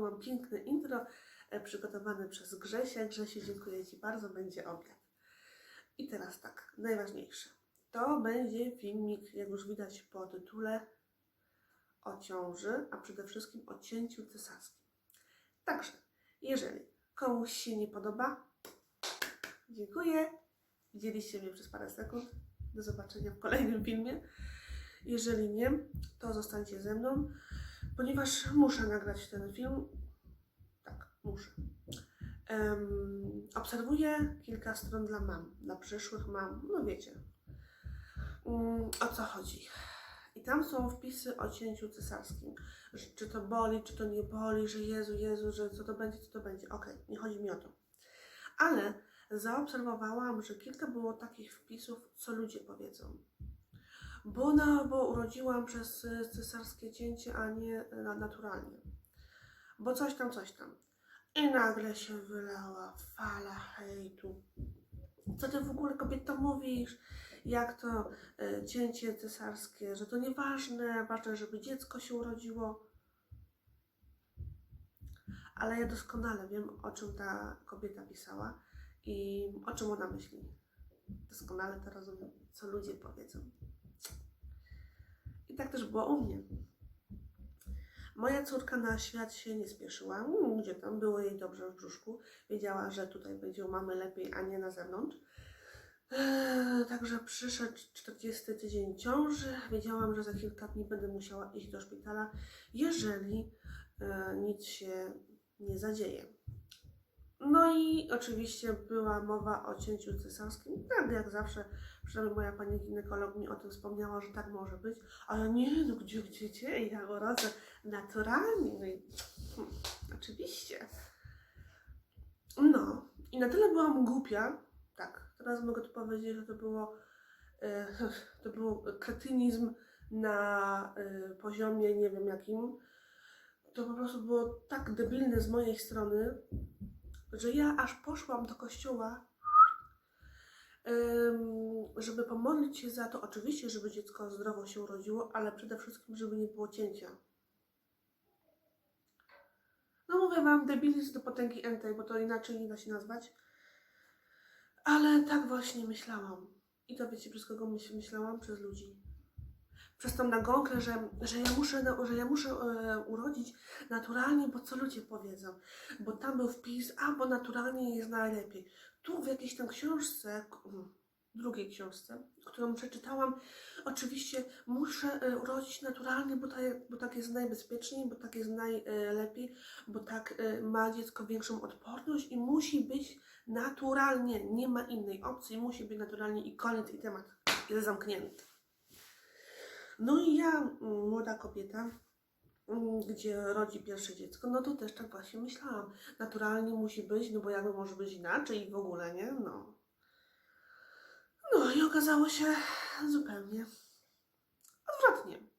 mam piękne intro e, przygotowane przez Grzesia. Grzesiu, dziękuję Ci bardzo, będzie obiad. I teraz tak, najważniejsze. To będzie filmik, jak już widać po tytule, o ciąży, a przede wszystkim o cięciu cesarskim. Także, jeżeli komuś się nie podoba, dziękuję. Widzieliście mnie przez parę sekund. Do zobaczenia w kolejnym filmie. Jeżeli nie, to zostańcie ze mną, ponieważ muszę nagrać ten film. Tak, muszę. Em, obserwuję kilka stron dla mam, dla przyszłych mam, no wiecie, mm, o co chodzi. I tam są wpisy o cięciu cesarskim. Że Czy to boli, czy to nie boli, że Jezu, Jezu, że co to będzie, co to będzie. Okej, nie chodzi mi o to. Ale zaobserwowałam, że kilka było takich wpisów, co ludzie powiedzą. Bo no, bo urodziłam przez y, cesarskie cięcie, a nie na- naturalnie. Bo coś tam, coś tam. I nagle się wylała fala hejtu. Co ty w ogóle kobieto mówisz? Jak to y, cięcie cesarskie, że to nieważne, ważne, żeby dziecko się urodziło. Ale ja doskonale wiem, o czym ta kobieta pisała i o czym ona myśli. Doskonale to rozumiem, co ludzie powiedzą. Tak też było u mnie. Moja córka na świat się nie spieszyła. Mm, Gdzie tam było jej dobrze w brzuszku. Wiedziała, że tutaj będzie u mamy lepiej, a nie na zewnątrz. Eee, Także przyszedł 40 tydzień ciąży. Wiedziałam, że za kilka dni będę musiała iść do szpitala, jeżeli e, nic się nie zadzieje. No i oczywiście była mowa o cięciu cesarskim, tak jak zawsze, przynajmniej moja pani ginekolog mi o tym wspomniała, że tak może być, ale nie, no gdzie, gdzie, gdzie, ja go rodzę naturalnie, no i hmm, oczywiście. No, i na tyle byłam głupia, tak, teraz mogę tu powiedzieć, że to było, e, to był kretynizm na e, poziomie nie wiem jakim, to po prostu było tak debilne z mojej strony, że ja aż poszłam do kościoła, żeby pomodlić się za to, oczywiście, żeby dziecko zdrowo się urodziło, ale przede wszystkim, żeby nie było cięcia. No mówię wam, debilizm do potęgi entej, bo to inaczej nie da się nazwać. Ale tak właśnie myślałam. I to wiecie, przez kogo myśl, myślałam? Przez ludzi. Przez tą nagonkę, że, że ja muszę, że ja muszę e, urodzić naturalnie, bo co ludzie powiedzą. Bo tam był wpis, a bo naturalnie jest najlepiej. Tu w jakiejś tam książce, drugiej książce, którą przeczytałam, oczywiście muszę e, urodzić naturalnie, bo, ta, bo tak jest najbezpieczniej, bo tak jest najlepiej, bo tak e, ma dziecko większą odporność i musi być naturalnie, nie ma innej opcji, musi być naturalnie i koniec i temat jest zamknięty. No i ja, mm, młoda kobieta, mm, gdzie rodzi pierwsze dziecko, no to też tak właśnie myślałam. Naturalnie musi być, no bo jakby może być inaczej i w ogóle, nie? No. No i okazało się zupełnie odwrotnie.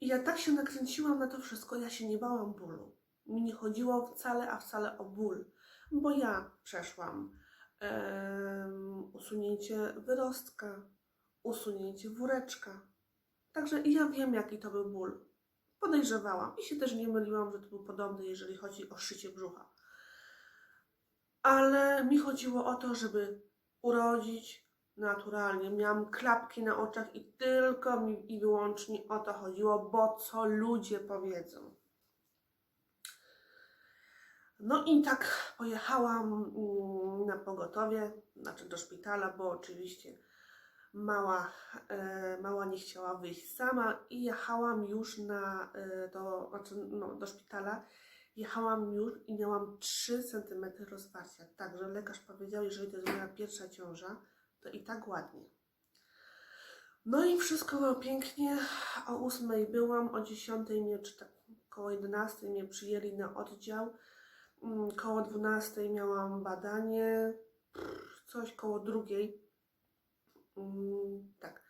I ja tak się nakręciłam na to wszystko, ja się nie bałam bólu. Mi nie chodziło wcale, a wcale o ból, bo ja przeszłam em, usunięcie wyrostka, usunięcie wóreczka. Także ja wiem, jaki to był ból. Podejrzewałam i się też nie myliłam, że to był podobny, jeżeli chodzi o szycie brzucha. Ale mi chodziło o to, żeby urodzić naturalnie. Miałam klapki na oczach i tylko mi i wyłącznie o to chodziło, bo co ludzie powiedzą. No i tak pojechałam mm, na pogotowie, znaczy do szpitala, bo oczywiście mała, e, mała nie chciała wyjść sama i jechałam już na, e, do, znaczy, no, do szpitala. Jechałam już i miałam 3 cm rozwarcia. Także lekarz powiedział, jeżeli to jest moja pierwsza ciąża, to i tak ładnie. No i wszystko było pięknie. O 8 byłam, o 10 mnie, czy tak koło 11 mnie przyjęli na oddział. Mm, Koło 12 miałam badanie, coś koło drugiej. Mm, tak.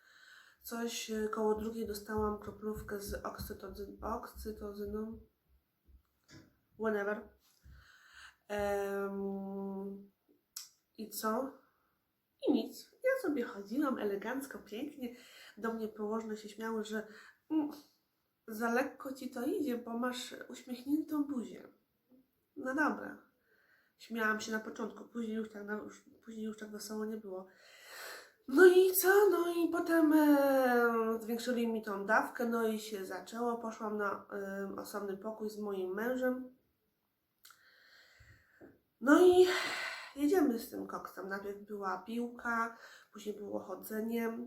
Coś e, koło drugiej dostałam kroplówkę z oksytozyn, oksytozyną. Whatever. Em, I co? I nic. Ja sobie chodziłam elegancko, pięknie. Do mnie położne się śmiały, że mm, za lekko ci to idzie, bo masz uśmiechniętą buzię. No dobra. Śmiałam się na początku, później już tak, na, już, później już tak wesoło nie było. No i co? No i potem e, zwiększyli mi tą dawkę, no i się zaczęło. Poszłam na e, osobny pokój z moim mężem. No i jedziemy z tym koksem. Najpierw była piłka, później było chodzenie.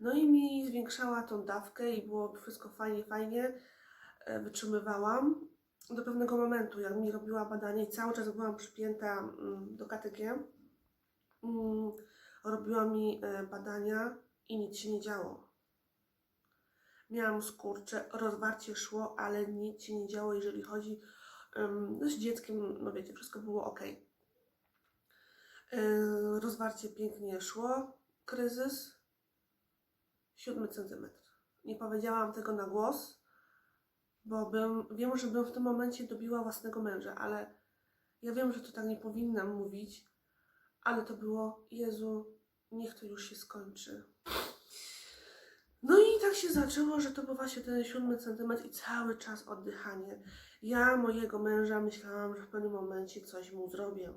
No i mi zwiększała tą dawkę i było wszystko fajnie, fajnie. E, Wytrzymywałam do pewnego momentu, jak mi robiła badanie i cały czas byłam przypięta mm, do KTG. Mm, Robiła mi e, badania i nic się nie działo. Miałam skurcze, rozwarcie szło, ale nic się nie działo, jeżeli chodzi no z dzieckiem, no wiecie, wszystko było ok. Rozwarcie pięknie szło, kryzys, siódmy centymetr. Nie powiedziałam tego na głos, bo bym, wiem, że bym w tym momencie dobiła własnego męża, ale ja wiem, że to tak nie powinnam mówić, ale to było, Jezu, niech to już się skończy. No i tak się zaczęło, że to był właśnie ten siódmy centymetr i cały czas oddychanie. Ja mojego męża myślałam, że w pewnym momencie coś mu zrobię,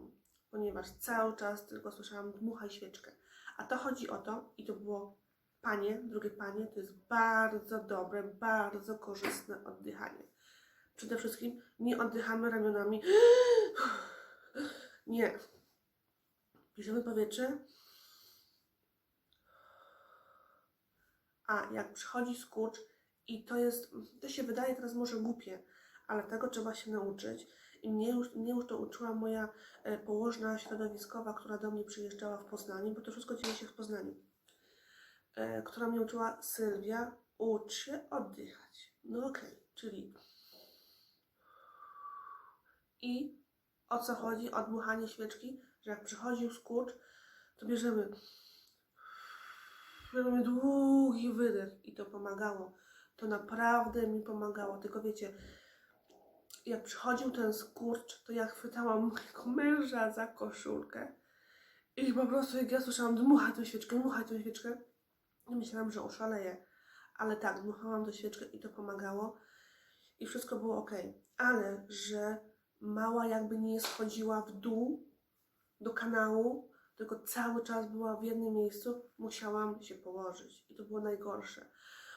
ponieważ cały czas tylko słyszałam dmuchaj świeczkę. A to chodzi o to, i to było panie, drugie panie, to jest bardzo dobre, bardzo korzystne oddychanie. Przede wszystkim nie oddychamy ramionami. Nie. Bierzemy powietrze. A jak przychodzi skurcz i to jest, to się wydaje teraz może głupie, ale tego trzeba się nauczyć. I mnie już, mnie już to uczyła moja e, położna środowiskowa, która do mnie przyjeżdżała w Poznaniu, bo to wszystko dzieje się w Poznaniu. E, która mnie uczyła, Sylwia, ucz się oddychać. No okej, czyli i o co chodzi? O dmuchanie świeczki, że jak przychodził skurcz, to bierzemy Robimy długi wydech i to pomagało. To naprawdę mi pomagało. Tylko wiecie, jak przychodził ten skurcz, to ja chwytałam mojego męża za koszulkę i po prostu jak ja słyszałam dmuchaj tą świeczkę, dmuchaj tą świeczkę, i myślałam, że oszaleję. Ale tak, dmuchałam tą świeczkę i to pomagało i wszystko było ok. Ale, że mała jakby nie schodziła w dół do kanału, tylko cały czas była w jednym miejscu, musiałam się położyć. I to było najgorsze.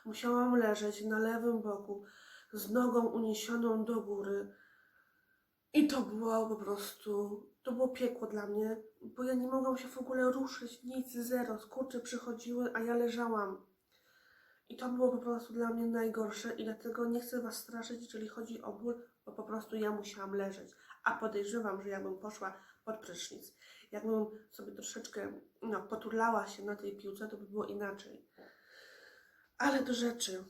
Musiałam leżeć na lewym boku, z nogą uniesioną do góry. I to było po prostu, to było piekło dla mnie, bo ja nie mogłam się w ogóle ruszyć, nic, zero. Skurcze przychodziły, a ja leżałam. I to było po prostu dla mnie najgorsze i dlatego nie chcę Was straszyć, jeżeli chodzi o ból, bo po prostu ja musiałam leżeć. A podejrzewam, że jakbym poszła pod prysznic, jakbym sobie troszeczkę no, poturlała się na tej piłce, to by było inaczej. Ale do rzeczy.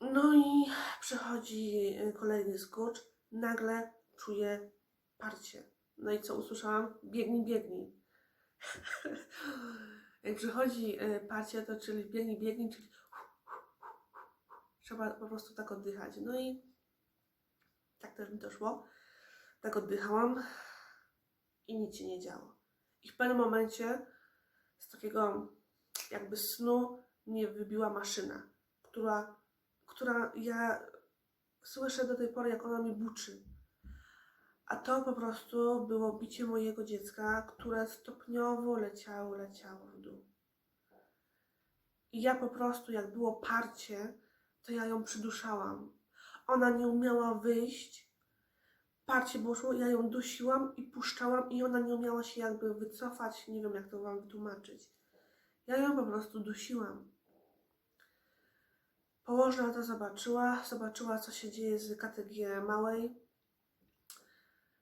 No i przychodzi kolejny skurcz, nagle czuję parcie. No i co usłyszałam? Biegnij, biegnij. Jak przychodzi y, parcie, to czyli biegnij, biegnij, czyli trzeba po prostu tak oddychać. No i tak też mi to szło. Tak oddychałam i nic się nie działo. I w pewnym momencie z takiego jakby snu mnie wybiła maszyna, która, która ja słyszę do tej pory, jak ona mi buczy. A to po prostu było bicie mojego dziecka, które stopniowo leciało, leciało w dół. I ja po prostu, jak było parcie, to ja ją przyduszałam. Ona nie umiała wyjść, parcie było ja ją dusiłam i puszczałam i ona nie umiała się jakby wycofać, nie wiem jak to wam wytłumaczyć. Ja ją po prostu dusiłam. Położna to zobaczyła, zobaczyła co się dzieje z KTG małej.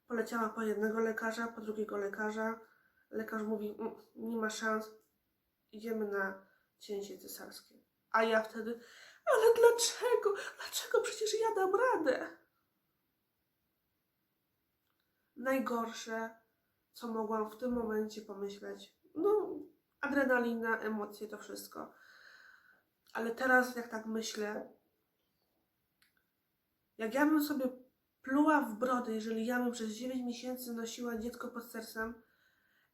Poleciała po jednego lekarza, po drugiego lekarza. Lekarz mówi, "Mm, nie ma szans, idziemy na cięcie cesarskie. A ja wtedy, ale dlaczego? Dlaczego? Przecież ja dam radę. Najgorsze, co mogłam w tym momencie pomyśleć, no, adrenalina, emocje, to wszystko. Ale teraz, jak tak myślę, jak ja bym sobie pluła w brodę, jeżeli ja bym przez 9 miesięcy nosiła dziecko pod sercem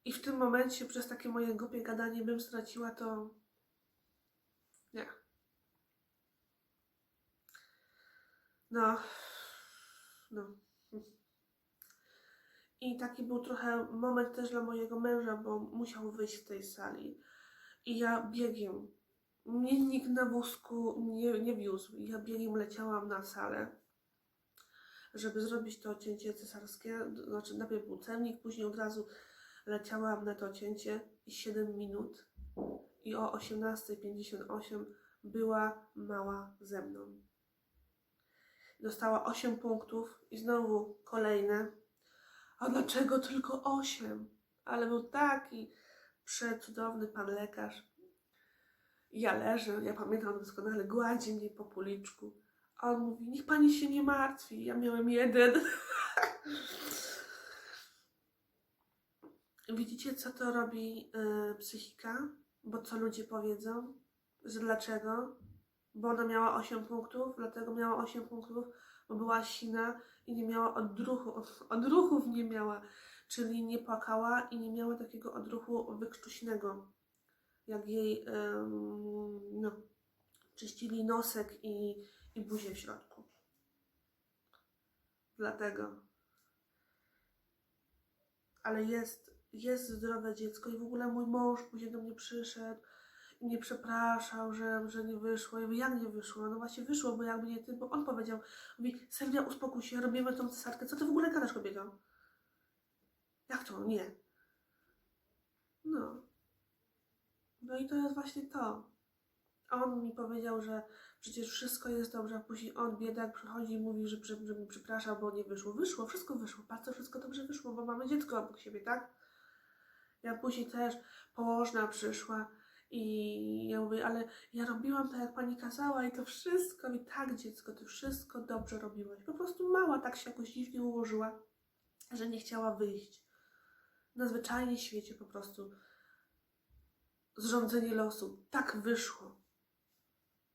i w tym momencie przez takie moje głupie gadanie bym straciła to. Nie. No, no. I taki był trochę moment też dla mojego męża, bo musiał wyjść z tej sali. I ja biegiem. Mnie nikt na wózku nie, nie wiózł. Ja biegiem leciałam na salę, żeby zrobić to cięcie cesarskie. Znaczy najpierw był cennik, później od razu leciałam na to cięcie i 7 minut. I o 18.58 była mała ze mną. Dostała 8 punktów i znowu kolejne. A dlaczego tylko 8? Ale był taki przecudowny pan lekarz. Ja leżę, ja pamiętam doskonale, gładzi mnie po policzku. A on mówi, niech pani się nie martwi, ja miałem jeden. Widzicie, co to robi e, psychika? Bo co ludzie powiedzą? Że dlaczego? Bo ona miała 8 punktów, dlatego miała 8 punktów, bo była sina i nie miała odruchu, odruchów nie miała, czyli nie płakała i nie miała takiego odruchu wykrztuśnego, jak jej no, czyścili nosek i, i buzię w środku. Dlatego. Ale jest, jest zdrowe dziecko i w ogóle mój mąż później do mnie przyszedł i mnie przepraszał, że, że nie wyszło. Ja mówię, jak nie wyszło? No właśnie wyszło, bo jakby nie ty, bo on powiedział, mówi, Sylwia, uspokój się, robimy tą cesarkę. Co ty w ogóle gadasz, kobieto? Jak to? Nie. No. No i to jest właśnie to. On mi powiedział, że przecież wszystko jest dobrze, a później on, biedak, przychodzi i mówi, że, że, że mi przepraszał, bo nie wyszło. Wyszło, wszystko wyszło. Bardzo wszystko dobrze wyszło, bo mamy dziecko obok siebie, tak? Ja później też położna przyszła i ja mówię, ale ja robiłam tak, jak pani kazała i to wszystko, i tak dziecko, ty wszystko dobrze robiłaś. Po prostu mała tak się jakoś dziwnie ułożyła, że nie chciała wyjść. Na zwyczajnie świecie po prostu zrządzenie losu. Tak wyszło.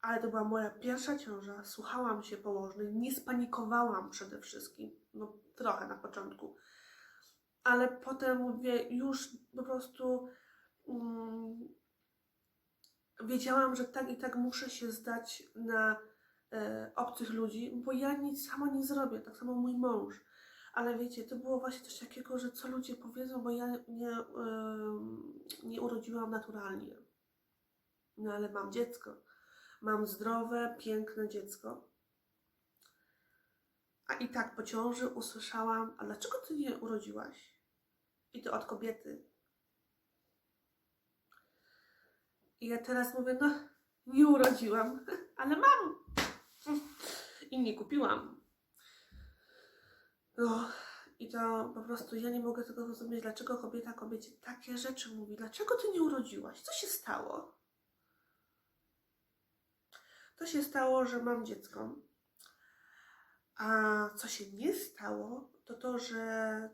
Ale to była moja pierwsza ciąża. Słuchałam się położnej, nie spanikowałam przede wszystkim. No trochę na początku. Ale potem mówię, już po prostu mm, wiedziałam, że tak i tak muszę się zdać na e, obcych ludzi, bo ja nic sama nie zrobię, tak samo mój mąż. Ale wiecie, to było właśnie coś takiego, że co ludzie powiedzą, bo ja nie, em, nie urodziłam naturalnie. No ale mam dziecko. Mam zdrowe, piękne dziecko. A i tak po ciąży usłyszałam, a dlaczego ty nie urodziłaś? I to od kobiety. I ja teraz mówię, no nie urodziłam, ale mam. I nie kupiłam. No i to po prostu ja nie mogę tego zrozumieć, dlaczego kobieta kobiecie takie rzeczy mówi. Dlaczego ty nie urodziłaś? Co się stało? To się stało, że mam dziecko. A co się nie stało, to to, że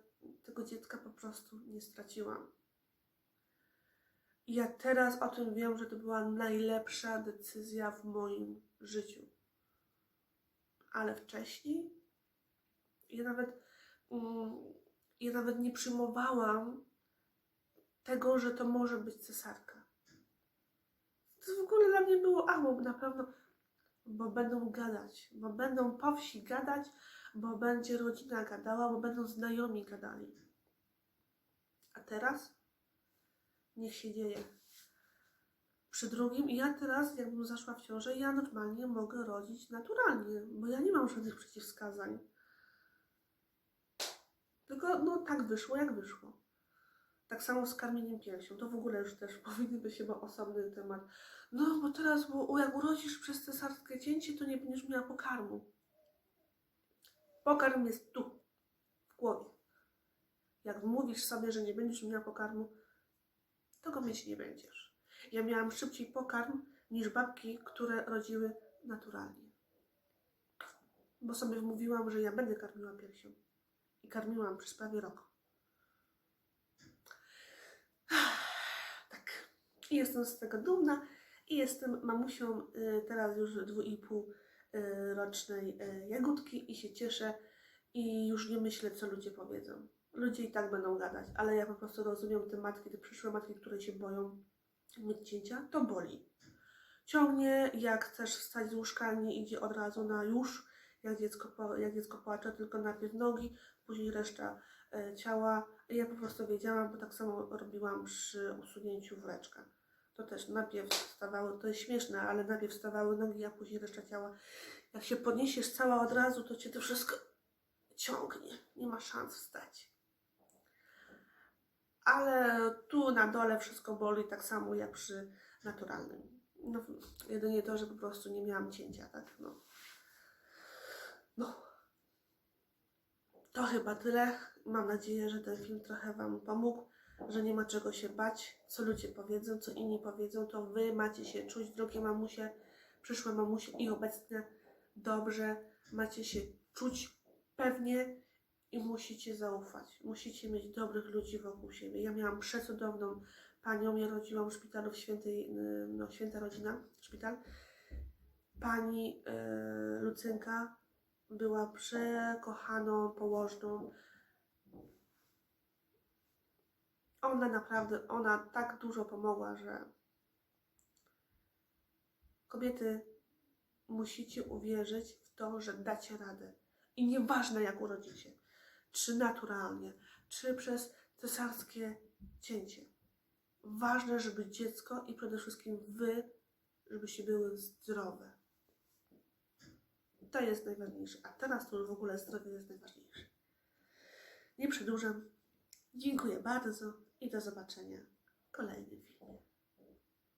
tego dziecka po prostu nie straciłam. Ja teraz o tym wiem, że to była najlepsza decyzja w moim życiu. Ale wcześniej ja nawet, mm, ja nawet nie przyjmowałam tego, że to może być cesarka. To w ogóle dla mnie było, a bo na pewno, bo będą gadać, bo będą po wsi gadać, bo będzie rodzina gadała, bo będą znajomi gadali. A teraz niech się dzieje. Przy drugim, ja teraz, jakbym zaszła w ciążę, ja normalnie mogę rodzić naturalnie, bo ja nie mam żadnych przeciwwskazań. Tylko, no tak wyszło, jak wyszło. Tak samo z karmieniem piersią. To w ogóle już też powinny być chyba osobny temat. No, bo teraz, bo jak urodzisz przez cesarskie cięcie, to nie będziesz miała pokarmu. Pokarm jest tu, w głowie. Jak mówisz sobie, że nie będziesz miała pokarmu, to go mieć nie będziesz. Ja miałam szybciej pokarm niż babki, które rodziły naturalnie. Bo sobie wmówiłam, że ja będę karmiła piersią. I karmiłam przez prawie rok. Tak. I jestem z tego dumna. I jestem mamusią y, teraz już dwu i pół y, rocznej y, jagódki i się cieszę. I już nie myślę, co ludzie powiedzą. Ludzie i tak będą gadać, ale ja po prostu rozumiem te matki, te przyszłe matki, które się boją mieć cięcia, to boli. Ciągnie, jak chcesz wstać z łóżka, nie idzie od razu na już jak dziecko, jak dziecko płacze, tylko najpierw nogi, później reszta e, ciała. Ja po prostu wiedziałam, bo tak samo robiłam przy usunięciu wleczka. To też najpierw wstawały, to jest śmieszne, ale najpierw wstawały nogi, a później reszta ciała. Jak się podniesiesz cała od razu, to cię to wszystko ciągnie. Nie ma szans wstać. Ale tu na dole wszystko boli tak samo jak przy naturalnym. No, jedynie to, że po prostu nie miałam cięcia, tak? No. No. To chyba tyle. Mam nadzieję, że ten film trochę Wam pomógł, że nie ma czego się bać, co ludzie powiedzą, co inni powiedzą, to Wy macie się czuć, drogie mamusie, przyszłe mamusie i obecne dobrze, macie się czuć pewnie i musicie zaufać. Musicie mieć dobrych ludzi wokół siebie. Ja miałam przecudowną panią, ja rodziłam w szpitalu w świętej, y, no święta rodzina, szpital. Pani y, Lucynka była przekochaną położną. Ona naprawdę, ona tak dużo pomogła, że kobiety musicie uwierzyć w to, że dacie radę. I nieważne jak urodzicie, czy naturalnie, czy przez cesarskie cięcie. Ważne, żeby dziecko i przede wszystkim wy, żebyście były zdrowe. To jest najważniejsze. A teraz to w ogóle zdrowie jest najważniejsze. Nie przedłużam. Dziękuję bardzo i do zobaczenia w kolejnym filmie.